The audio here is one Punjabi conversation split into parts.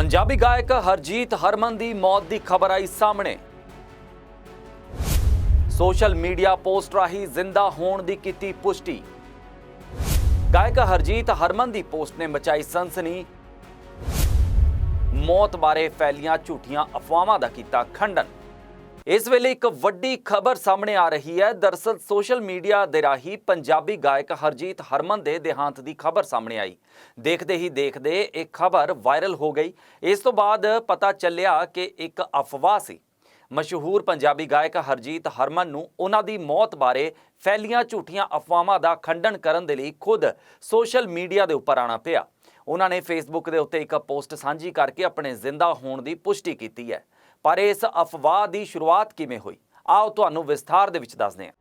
ਪੰਜਾਬੀ ਗਾਇਕ ਹਰਜੀਤ ਹਰਮਨ ਦੀ ਮੌਤ ਦੀ ਖਬਰ ਆਈ ਸਾਹਮਣੇ। ਸੋਸ਼ਲ ਮੀਡੀਆ ਪੋਸਟ ਰਾਹੀਂ ਜ਼ਿੰਦਾ ਹੋਣ ਦੀ ਕੀਤੀ ਪੁਸ਼ਟੀ। ਗਾਇਕ ਹਰਜੀਤ ਹਰਮਨ ਦੀ ਪੋਸਟ ਨੇ ਮਚਾਈ ਸਨਸਨੀ। ਮੌਤ ਬਾਰੇ ਫੈਲੀਆਂ ਝੂਠੀਆਂ ਅਫਵਾਹਾਂ ਦਾ ਕੀਤਾ ਖੰਡਨ। ਇਸ ਵੇਲੇ ਇੱਕ ਵੱਡੀ ਖਬਰ ਸਾਹਮਣੇ ਆ ਰਹੀ ਹੈ। ਦਰਸਲ ਸੋਸ਼ਲ ਮੀਡੀਆ ਦੇ ਰਾਹੀਂ ਪੰਜਾਬੀ ਗਾਇਕ ਹਰਜੀਤ ਹਰਮਨ ਦੇ ਦੇਹਾਂਤ ਦੀ ਖਬਰ ਸਾਹਮਣੇ ਆਈ। ਦੇਖਦੇ ਹੀ ਦੇਖਦੇ ਇਹ ਖਬਰ ਵਾਇਰਲ ਹੋ ਗਈ। ਇਸ ਤੋਂ ਬਾਅਦ ਪਤਾ ਚੱਲਿਆ ਕਿ ਇੱਕ ਅਫਵਾਹ ਸੀ। ਮਸ਼ਹੂਰ ਪੰਜਾਬੀ ਗਾਇਕ ਹਰਜੀਤ ਹਰਮਨ ਨੂੰ ਉਹਨਾਂ ਦੀ ਮੌਤ ਬਾਰੇ ਫੈਲੀਆਂ ਝੂਠੀਆਂ ਅਫਵਾਹਾਂ ਦਾ ਖੰਡਨ ਕਰਨ ਦੇ ਲਈ ਖੁਦ ਸੋਸ਼ਲ ਮੀਡੀਆ ਦੇ ਉੱਪਰ ਆਣਾ ਪਿਆ। ਉਹਨਾਂ ਨੇ ਫੇਸਬੁੱਕ ਦੇ ਉੱਤੇ ਇੱਕ ਪੋਸਟ ਸਾਂਝੀ ਕਰਕੇ ਆਪਣੇ ਜ਼ਿੰਦਾ ਹੋਣ ਦੀ ਪੁਸ਼ਟੀ ਕੀਤੀ ਹੈ। ਪਰ ਇਸ ਅਫਵਾਹ ਦੀ ਸ਼ੁਰੂਆਤ ਕਿਵੇਂ ਹੋਈ? ਆਓ ਤੁਹਾਨੂੰ ਵਿਸਥਾਰ ਦੇ ਵਿੱਚ ਦੱਸਦੇ ਹਾਂ।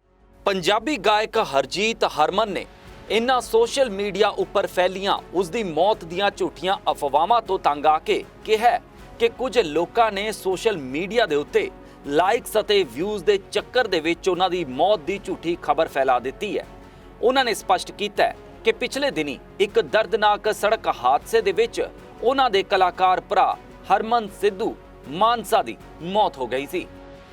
ਪੰਜਾਬੀ ਗਾਇਕ ਹਰਜੀਤ ਹਰਮਨ ਨੇ ਇਨ੍ਹਾਂ ਸੋਸ਼ਲ ਮੀਡੀਆ ਉੱਪਰ ਫੈਲੀਆਂ ਉਸ ਦੀ ਮੌਤ ਦੀਆਂ ਝੂਠੀਆਂ ਅਫਵਾਹਾਂ ਤੋਂ ਤੰਗ ਆ ਕੇ ਕਿਹਾ ਕਿ ਕੁਝ ਲੋਕਾਂ ਨੇ ਸੋਸ਼ਲ ਮੀਡੀਆ ਦੇ ਉੱਤੇ ਲਾਈਕਸ ਅਤੇ ਵਿਊਜ਼ ਦੇ ਚੱਕਰ ਦੇ ਵਿੱਚ ਉਹਨਾਂ ਦੀ ਮੌਤ ਦੀ ਝੂਠੀ ਖਬਰ ਫੈਲਾ ਦਿੱਤੀ ਹੈ। ਉਹਨਾਂ ਨੇ ਸਪਸ਼ਟ ਕੀਤਾ ਕਿ ਪਿਛਲੇ ਦਿਨੀ ਇੱਕ ਦਰਦਨਾਕ ਸੜਕ ਹਾਦਸੇ ਦੇ ਵਿੱਚ ਉਹਨਾਂ ਦੇ ਕਲਾਕਾਰ ਭਰਾ ਹਰਮਨ ਸਿੱਧੂ ਮਾਨਸਾ ਦੀ ਮੌਤ ਹੋ ਗਈ ਸੀ।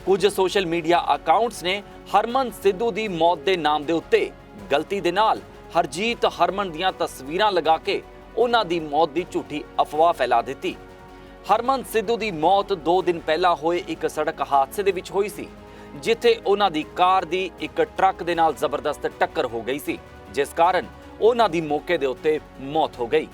ਕੁਝ ਸੋਸ਼ਲ ਮੀਡੀਆ ਅਕਾਊਂਟਸ ਨੇ ਹਰਮਨ ਸਿੱਧੂ ਦੀ ਮੌਤ ਦੇ ਨਾਮ ਦੇ ਉੱਤੇ ਗਲਤੀ ਦੇ ਨਾਲ ਹਰਜੀਤ ਹਰਮਨ ਦੀਆਂ ਤਸਵੀਰਾਂ ਲਗਾ ਕੇ ਉਹਨਾਂ ਦੀ ਮੌਤ ਦੀ ਝੂਠੀ ਅਫਵਾਹ ਫੈਲਾ ਦਿੱਤੀ। ਹਰਮਨ ਸਿੱਧੂ ਦੀ ਮੌਤ 2 ਦਿਨ ਪਹਿਲਾਂ ਹੋਏ ਇੱਕ ਸੜਕ ਹਾਦਸੇ ਦੇ ਵਿੱਚ ਹੋਈ ਸੀ, ਜਿੱਥੇ ਉਹਨਾਂ ਦੀ ਕਾਰ ਦੀ ਇੱਕ ਟਰੱਕ ਦੇ ਨਾਲ ਜ਼ਬਰਦਸਤ ਟੱਕਰ ਹੋ ਗਈ ਸੀ, ਜਿਸ ਕਾਰਨ ਉਹਨਾਂ ਦੀ ਮੌਕੇ ਦੇ ਉੱਤੇ ਮੌਤ ਹੋ ਗਈ।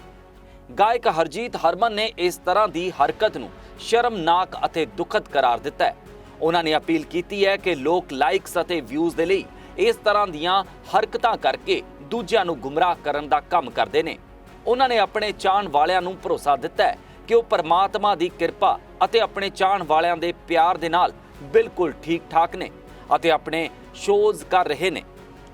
ਗਾਇਕ ਹਰਜੀਤ ਹਰਮਨ ਨੇ ਇਸ ਤਰ੍ਹਾਂ ਦੀ ਹਰਕਤ ਨੂੰ ਸ਼ਰਮਨਾਕ ਅਤੇ ਦੁਖਦ ਕਰਾਰ ਦਿੱਤਾ ਹੈ। ਉਹਨਾਂ ਨੇ ਅਪੀਲ ਕੀਤੀ ਹੈ ਕਿ ਲੋਕ ਲਾਈਕਸ ਅਤੇ ਵਿਊਜ਼ ਦੇ ਲਈ ਇਸ ਤਰ੍ਹਾਂ ਦੀਆਂ ਹਰਕਤਾਂ ਕਰਕੇ ਦੂਜਿਆਂ ਨੂੰ ਗੁੰਮਰਾਹ ਕਰਨ ਦਾ ਕੰਮ ਕਰਦੇ ਨੇ। ਉਹਨਾਂ ਨੇ ਆਪਣੇ ਚਾਹਣ ਵਾਲਿਆਂ ਨੂੰ ਭਰੋਸਾ ਦਿੱਤਾ ਹੈ ਕਿ ਉਹ ਪਰਮਾਤਮਾ ਦੀ ਕਿਰਪਾ ਅਤੇ ਆਪਣੇ ਚਾਹਣ ਵਾਲਿਆਂ ਦੇ ਪਿਆਰ ਦੇ ਨਾਲ ਬਿਲਕੁਲ ਠੀਕ ਠਾਕ ਨੇ ਅਤੇ ਆਪਣੇ ਸ਼ੋਜ਼ ਕਰ ਰਹੇ ਨੇ।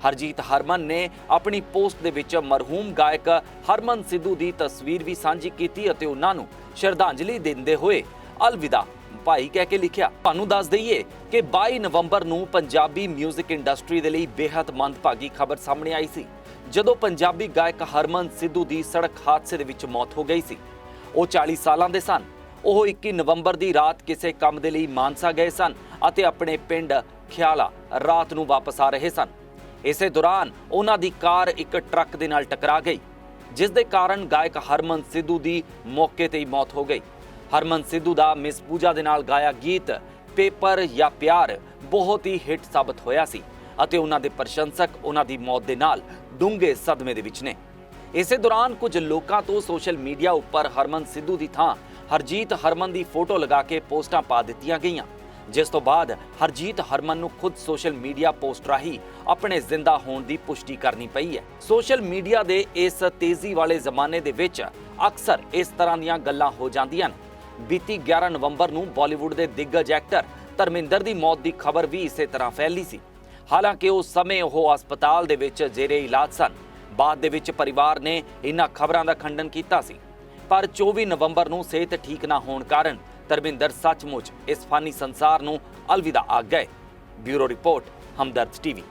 ਹਰਜੀਤ ਹਰਮਨ ਨੇ ਆਪਣੀ ਪੋਸਟ ਦੇ ਵਿੱਚ ਮਰਹੂਮ ਗਾਇਕ ਹਰਮਨ ਸਿੱਧੂ ਦੀ ਤਸਵੀਰ ਵੀ ਸਾਂਝੀ ਕੀਤੀ ਅਤੇ ਉਹਨਾਂ ਨੂੰ ਸ਼ਰਧਾਂਜਲੀ ਦਿੰਦੇ ਹੋਏ ਅਲਵਿਦਾ ਭਾਈ ਕਹਿ ਕੇ ਲਿਖਿਆ, ਤੁਹਾਨੂੰ ਦੱਸ ਦਈਏ ਕਿ 22 ਨਵੰਬਰ ਨੂੰ ਪੰਜਾਬੀ 뮤직 ਇੰਡਸਟਰੀ ਦੇ ਲਈ ਬੇਹੱਦ ਮੰਦਭਾਗੀ ਖਬਰ ਸਾਹਮਣੇ ਆਈ ਸੀ। ਜਦੋਂ ਪੰਜਾਬੀ ਗਾਇਕ ਹਰਮਨ ਸਿੱਧੂ ਦੀ ਸੜਕ ਹਾਦਸੇ ਦੇ ਵਿੱਚ ਮੌਤ ਹੋ ਗਈ ਸੀ, ਉਹ 40 ਸਾਲਾਂ ਦੇ ਸਨ। ਉਹ 21 ਨਵੰਬਰ ਦੀ ਰਾਤ ਕਿਸੇ ਕੰਮ ਦੇ ਲਈ ਮਾਨਸਾ ਗਏ ਸਨ ਅਤੇ ਆਪਣੇ ਪਿੰਡ ਖਿਆਲਾ ਰਾਤ ਨੂੰ ਵਾਪਸ ਆ ਰਹੇ ਸਨ। ਇਸੇ ਦੌਰਾਨ ਉਹਨਾਂ ਦੀ ਕਾਰ ਇੱਕ ਟਰੱਕ ਦੇ ਨਾਲ ਟਕਰਾ ਗਈ। ਜਿਸ ਦੇ ਕਾਰਨ ਗਾਇਕ ਹਰਮਨ ਸਿੱਧੂ ਦੀ ਮੌਕੇ ਤੇ ਹੀ ਮੌਤ ਹੋ ਗਈ। ਹਰਮਨ ਸਿੱਧੂ ਦਾ ਮਿਸ ਪੂਜਾ ਦੇ ਨਾਲ ਗਾਇਆ ਗੀਤ ਪੇਪਰ ਜਾਂ ਪਿਆਰ ਬਹੁਤ ਹੀ ਹਿੱਟ ਸਾਬਤ ਹੋਇਆ ਸੀ ਅਤੇ ਉਹਨਾਂ ਦੇ ਪ੍ਰਸ਼ੰਸਕ ਉਹਨਾਂ ਦੀ ਮੌਤ ਦੇ ਨਾਲ ਡੂੰਘੇ ਸਦਮੇ ਦੇ ਵਿੱਚ ਨੇ। ਇਸੇ ਦੌਰਾਨ ਕੁਝ ਲੋਕਾਂ ਤੋਂ ਸੋਸ਼ਲ ਮੀਡੀਆ ਉੱਪਰ ਹਰਮਨ ਸਿੱਧੂ ਦੀ ਥਾਂ ਹਰਜੀਤ ਹਰਮਨ ਦੀ ਫੋਟੋ ਲਗਾ ਕੇ ਪੋਸਟਾਂ ਪਾ ਦਿੱਤੀਆਂ ਗਈਆਂ। ਜਿਸ ਤੋਂ ਬਾਅਦ ਹਰਜੀਤ ਹਰਮਨ ਨੂੰ ਖੁਦ ਸੋਸ਼ਲ ਮੀਡੀਆ ਪੋਸਟ ਰਾਹੀਂ ਆਪਣੇ ਜ਼ਿੰਦਾ ਹੋਣ ਦੀ ਪੁਸ਼ਟੀ ਕਰਨੀ ਪਈ ਹੈ। ਸੋਸ਼ਲ ਮੀਡੀਆ ਦੇ ਇਸ ਤੇਜ਼ੀ ਵਾਲੇ ਜ਼ਮਾਨੇ ਦੇ ਵਿੱਚ ਅਕਸਰ ਇਸ ਤਰ੍ਹਾਂ ਦੀਆਂ ਗੱਲਾਂ ਹੋ ਜਾਂਦੀਆਂ ਨੇ ਬੀਤੀ 11 ਨਵੰਬਰ ਨੂੰ ਬਾਲੀਵੁੱਡ ਦੇ ਦਿੱਗਜ ਐਕਟਰ ਧਰਮਿੰਦਰ ਦੀ ਮੌਤ ਦੀ ਖਬਰ ਵੀ ਇਸੇ ਤਰ੍ਹਾਂ ਫੈਲੀ ਸੀ। ਹਾਲਾਂਕਿ ਉਸ ਸਮੇਂ ਉਹ ਹਸਪਤਾਲ ਦੇ ਵਿੱਚ ਜੇਰੇ ਇਲਾਜ ਸਨ। ਬਾਅਦ ਦੇ ਵਿੱਚ ਪਰਿਵਾਰ ਨੇ ਇਹਨਾਂ ਖਬਰਾਂ ਦਾ ਖੰਡਨ ਕੀਤਾ ਸੀ। ਪਰ 24 ਨਵੰਬਰ ਨੂੰ ਸਿਹਤ ਠੀਕ ਨਾ ਹੋਣ ਕਾਰਨ ਧਰਮਿੰਦਰ ਸੱਚਮੁੱਚ ਇਸ ਫਾਨੀ ਸੰਸਾਰ ਨੂੰ ਅਲਵਿਦਾ ਆ ਗਏ। Bureau report Hamdard TV.